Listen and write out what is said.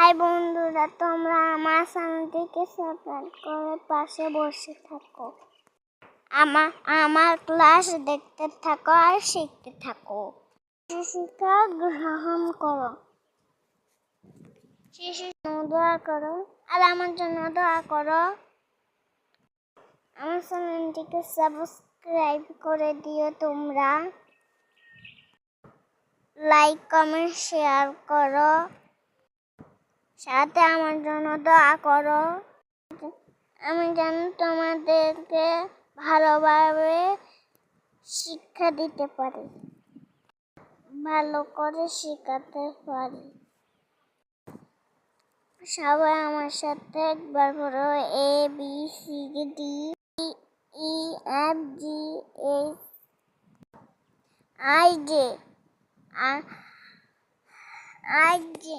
High বন্ধুরা, তোমরা আমার চ্যানেলটিকে সাবস্ক্রাইব করে পাশে বসে থাকো। আমার আমার ক্লাস দেখতে থাকো আর শিখতে থাকো। শিক্ষা গ্রহণ করো। দোয়া করো আর আমার জন্য দোয়া করো। আমার চ্যানেলটিকে সাবস্ক্রাইব করে দিও তোমরা। লাইক কমেন্ট শেয়ার করো। সাথে আমার জন্য দোয়া করো। আমি যেন তোমাদেরকে ভালোভাবে শিক্ষা দিতে পারি। ভালো করে শেখাতে পারি। সবাই আমার সাথে একবার পড়ো A B C D E F G H I J I J